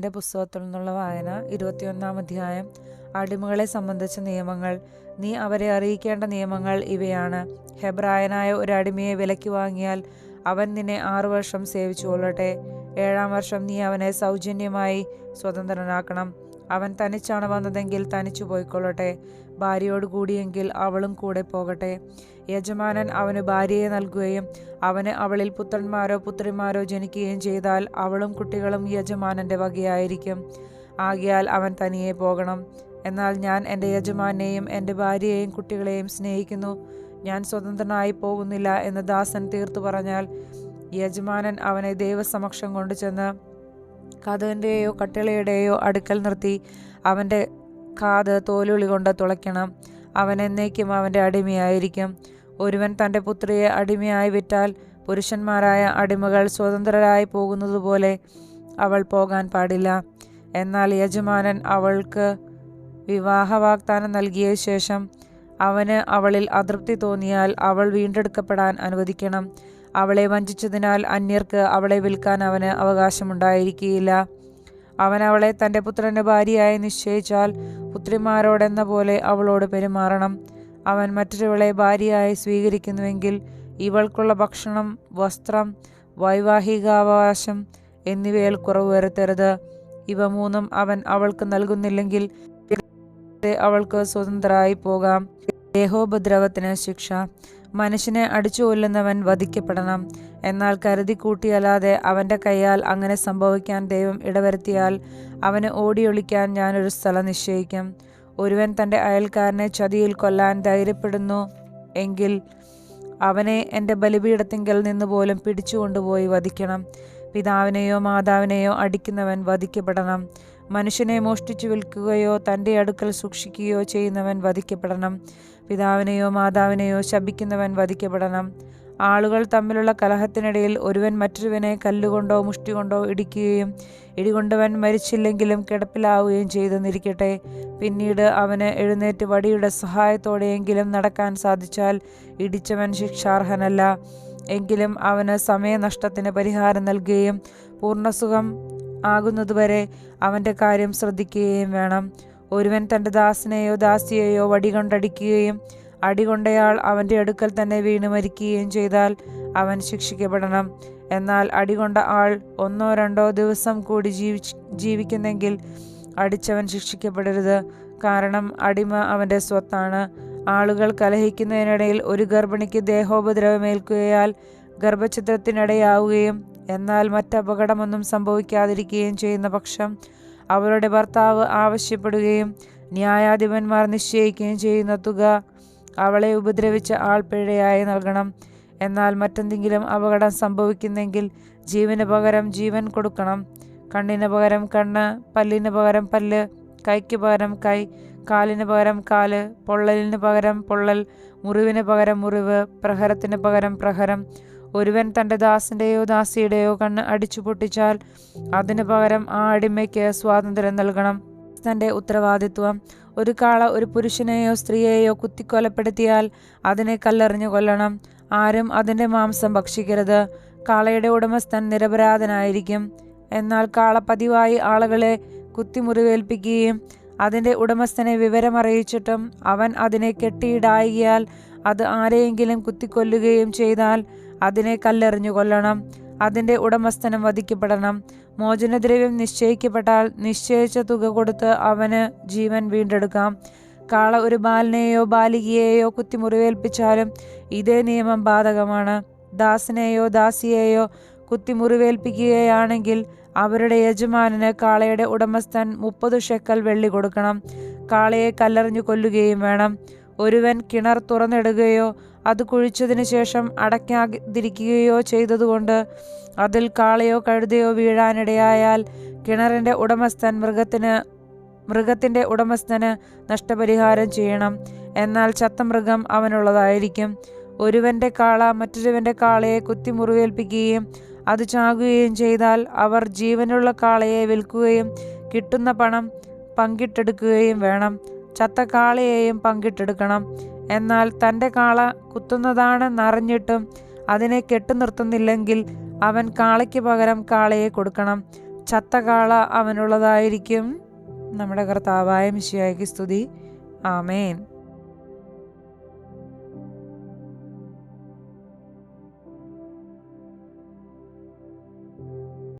എഴുത്തുകാരന്റെ പുസ്തകത്തിൽ നിന്നുള്ള വായന ഇരുപത്തിയൊന്നാം അധ്യായം. അടിമകളെ സംബന്ധിച്ച നിയമങ്ങൾ. നീ അവരെ അറിയിക്കേണ്ട നിയമങ്ങൾ ഇവയാണ്. ഹെബ്രായനായ ഒരു അടിമയെ വിലയ്ക്ക് വാങ്ങിയാൽ അവൻ നിന്നെ ആറു വർഷം സേവിച്ചു കൊള്ളട്ടെ ഏഴാം വർഷം നീ അവനെ സൗജന്യമായി സ്വതന്ത്രനാക്കണം. അവൻ തനിച്ചാണ് വന്നതെങ്കിൽ തനിച്ചു പോയിക്കൊള്ളട്ടെ. ഭാര്യയോട് കൂടിയെങ്കിൽ അവളും കൂടെ പോകട്ടെ. യജമാനൻ അവന് ഭാര്യയെ നൽകുകയും അവന് അവളിൽ പുത്രന്മാരോ പുത്രിമാരോ ജനിക്കുകയും ചെയ്താൽ അവളും കുട്ടികളും യജമാനന്റെ വകയായിരിക്കും. ആകിയാൽ അവൻ തനിയെ പോകണം. എന്നാൽ ഞാൻ എന്റെ യജമാനെയും എന്റെ ഭാര്യയെയും കുട്ടികളെയും സ്നേഹിക്കുന്നു. ഞാൻ സ്വതന്ത്രനായി പോകുന്നില്ല എന്ന് ദാസൻ തീർത്തു പറഞ്ഞാൽ യജമാനൻ അവനെ ദൈവസമക്ഷം കൊണ്ടുചെന്ന് കഥന്റെയോ കട്ടിളയുടെയോ അടുക്കൽ നിർത്തി അവന്റെ കാത് തോലുളി കൊണ്ട് തുളയ്ക്കണം. അവൻ എന്നേക്കും അവന്റെ അടിമയായിരിക്കും. ഒരുവൻ തന്റെ പുത്രിയെ അടിമയായി വിറ്റാൽ പുരുഷന്മാരായ അടിമകൾ സ്വതന്ത്രരായി പോകുന്നതുപോലെ അവൾ പോകാൻ പാടില്ല. എന്നാൽ യജമാനൻ അവൾക്ക് വിവാഹ വാഗ്ദാനം നൽകിയ ശേഷം അവന് അവളിൽ അതൃപ്തി തോന്നിയാൽ അവൾ വീണ്ടെടുക്കപ്പെടാൻ അനുവദിക്കണം. അവളെ വഞ്ചിച്ചതിനാൽ അന്യർക്ക് അവളെ വിൽക്കാൻ അവന് അവകാശമുണ്ടായിരിക്കുകയില്ല. അവൻ അവളെ തന്റെ പുത്രന്റെ ഭാര്യയായി നിശ്ചയിച്ചാൽ പുത്രിമാരോടെന്ന പോലെ അവളോട് പെരുമാറണം. അവൻ മറ്റൊരുവളെ ഭാര്യയായി സ്വീകരിക്കുന്നുവെങ്കിൽ ഇവൾക്കുള്ള ഭക്ഷണം വസ്ത്രം വൈവാഹികാവകാശം എന്നിവയിൽ കുറവ് വരുത്തരുത്. ഇവ മൂന്നും അവൻ അവൾക്ക് നൽകുന്നില്ലെങ്കിൽ അവൾക്ക് സ്വതന്ത്രമായി പോകാം. ദേഹോപദ്രവത്തിന് ശിക്ഷ. മനുഷ്യനെ അടിച്ചു കൊല്ലുന്നവൻ വധിക്കപ്പെടണം. എന്നാൽ കരുതി കൂട്ടിയല്ലാതെ അവന്റെ കൈയാൽ അങ്ങനെ സംഭവിക്കാൻ ദൈവം ഇടവരുത്തിയാൽ അവന് ഓടിയൊളിക്കാൻ ഞാനൊരു സ്ഥലം നിശ്ചയിക്കും. ഒരുവൻ തന്റെ അയൽക്കാരനെ ചതിയിൽ കൊല്ലാൻ ധൈര്യപ്പെടുന്നു എങ്കിൽ അവനെ എന്റെ ബലിപീഠത്തിങ്കൽ നിന്ന് പോലും പിടിച്ചുകൊണ്ടുപോയി വധിക്കണം. പിതാവിനെയോ മാതാവിനെയോ അടിക്കുന്നവൻ വധിക്കപ്പെടണം. മനുഷ്യനെ മോഷ്ടിച്ചു വിൽക്കുകയോ തന്റെ അടുക്കൽ സൂക്ഷിക്കുകയോ ചെയ്യുന്നവൻ വധിക്കപ്പെടണം. പിതാവിനെയോ മാതാവിനെയോ ശപിക്കുന്നവൻ വധിക്കപ്പെടണം. ആളുകൾ തമ്മിലുള്ള കലഹത്തിനിടയിൽ ഒരുവൻ മറ്റൊരുവനെ കല്ലുകൊണ്ടോ മുഷ്ടികൊണ്ടോ ഇടിക്കുകയും ഇടികൊണ്ടവൻ മരിച്ചില്ലെങ്കിലും കിടപ്പിലാവുകയും ചെയ്തെന്നിരിക്കട്ടെ. പിന്നീട് അവന് എഴുന്നേറ്റ് വടിയുടെ സഹായത്തോടെയെങ്കിലും നടക്കാൻ സാധിച്ചാൽ ഇടിച്ചവൻ ശിക്ഷാർഹനല്ല. എങ്കിലും അവന് സമയനഷ്ടത്തിന് പരിഹാരം നൽകുകയും പൂർണസുഖം ആകുന്നതുവരെ അവന്റെ കാര്യം ശ്രദ്ധിക്കുകയും വേണം. ഒരുവൻ തന്റെ ദാസനെയോ ദാസിയെയോ വടികൊണ്ടടിക്കുകയും അടികൊണ്ടയാൾ അവന്റെ അടുക്കൽ തന്നെ വീണ് മരിക്കുകയും ചെയ്താൽ അവൻ ശിക്ഷിക്കപ്പെടണം. എന്നാൽ അടികൊണ്ട ആൾ ഒന്നോ രണ്ടോ ദിവസം കൂടി ജീവിച്ച് ജീവിക്കുന്നെങ്കിൽ അടിച്ചവൻ ശിക്ഷിക്കപ്പെടരുത്. കാരണം അടിമ അവന്റെ സ്വത്താണ്. ആളുകൾ കലഹിക്കുന്നതിനിടയിൽ ഒരു ഗർഭിണിക്ക് ദേഹോപദ്രവമേൽക്കുകയാൽ ഗർഭഛിദ്രത്തിനിടയാവുകയും എന്നാൽ മറ്റപകടമൊന്നും സംഭവിക്കാതിരിക്കുകയും ചെയ്യുന്ന പക്ഷം അവരുടെ ഭർത്താവ് ആവശ്യപ്പെടുകയും ന്യായാധിപന്മാർ നിശ്ചയിക്കുകയും ചെയ്യുന്ന തുക അവളെ ഉപദ്രവിച്ച ആൾ പിഴയായി നൽകണം. എന്നാൽ മറ്റെന്തെങ്കിലും അപകടം സംഭവിക്കുന്നെങ്കിൽ ജീവന് പകരം ജീവൻ കൊടുക്കണം. കണ്ണിന് പകരം കണ്ണ് പല്ലിന് പകരം പല്ല് കൈക്ക് പകരം കൈ കാലിന് പകരം കാൽ പൊള്ളലിന് പകരം പൊള്ളൽ മുറിവിന് പകരം മുറിവ് പ്രഹരത്തിന് പകരം പ്രഹരം ഒരുവൻ തന്റെ ദാസിന്റെയോ ദാസിയുടെയോ കണ്ണ് അടിച്ചു പൊട്ടിച്ചാൽ അതിന് പകരം ആ അടിമയ്ക്ക് സ്വാതന്ത്ര്യം നൽകണം. തന്റെ ഉത്തരവാദിത്വം ഒരു കാള ഒരു പുരുഷനെയോ സ്ത്രീയെയോ കുത്തിക്കൊലപ്പെടുത്തിയാൽ അതിനെ കല്ലെറിഞ്ഞു കൊല്ലണം. ആരും അതിന്റെ മാംസം ഭക്ഷിക്കരുത്. കാളയുടെ ഉടമസ്ഥൻ നിരപരാധനായിരിക്കും. എന്നാൽ കാള പതിവായി ആളുകളെ കുത്തിമുറിവേൽപ്പിക്കുകയും അതിന്റെ ഉടമസ്ഥനെ വിവരമറിയിച്ചിട്ടും അവൻ അതിനെ കെട്ടിയിടായികയാൽ അത് ആരെയെങ്കിലും കുത്തിക്കൊല്ലുകയും ചെയ്താൽ അതിനെ കല്ലെറിഞ്ഞു കൊല്ലണം. അതിന്റെ ഉടമസ്ഥനം വധിക്കപ്പെടണം. മോചനദ്രവ്യം നിശ്ചയിക്കപ്പെട്ടാൽ നിശ്ചയിച്ച തുക കൊടുത്ത് അവന് ജീവൻ വീണ്ടെടുക്കാം. കാള ഒരു ബാലനെയോ ബാലികയെയോ കുത്തിമുറിവേൽപ്പിച്ചാലും ഇതേ നിയമം ബാധകമാണ്. ദാസിനെയോ ദാസിയെയോ കുത്തിമുറിവേൽപ്പിക്കുകയാണെങ്കിൽ അവരുടെ യജമാനന് കാളയുടെ ഉടമസ്ഥൻ മുപ്പത് ഷെക്കൽ വെള്ളി കൊടുക്കണം. കാളയെ കല്ലെറിഞ്ഞു കൊല്ലുകയും വേണം. ഒരുവൻ കിണർ തുറന്നിടുകയോ അത് കുഴിച്ചതിന് ശേഷം അടയ്ക്കാതിരിക്കുകയോ ചെയ്തതുകൊണ്ട് അതിൽ കാളയോ കഴുതയോ വീഴാനിടയായാൽ കിണറിന്റെ ഉടമസ്ഥൻ മൃഗത്തിന് മൃഗത്തിന്റെ ഉടമസ്ഥന് നഷ്ടപരിഹാരം ചെയ്യണം. എന്നാൽ ചത്ത മൃഗം അവനുള്ളതായിരിക്കും. ഒരുവന്റെ കാള മറ്റൊരുവന്റെ കാളയെ കുത്തി മുറിവേൽപ്പിക്കുകയും അത് ചാകുകയും ചെയ്താൽ അവർ ജീവനുള്ള കാളയെ വിൽക്കുകയും കിട്ടുന്ന പണം പങ്കിട്ടെടുക്കുകയും വേണം. ചത്ത കാളയെയും പങ്കിട്ടെടുക്കണം. എന്നാൽ തന്റെ കാള കുത്തുന്നതാണെന്നറിഞ്ഞിട്ടും അതിനെ കെട്ടുനിർത്തുന്നില്ലെങ്കിൽ അവൻ കാളയ്ക്ക് പകരം കാളയെ കൊടുക്കണം. ചത്ത കാള അവനുള്ളതായിരിക്കും. നമ്മുടെ കർത്താവായ മിശിയായ്ക്ക് സ്തുതി. ആമേൻ.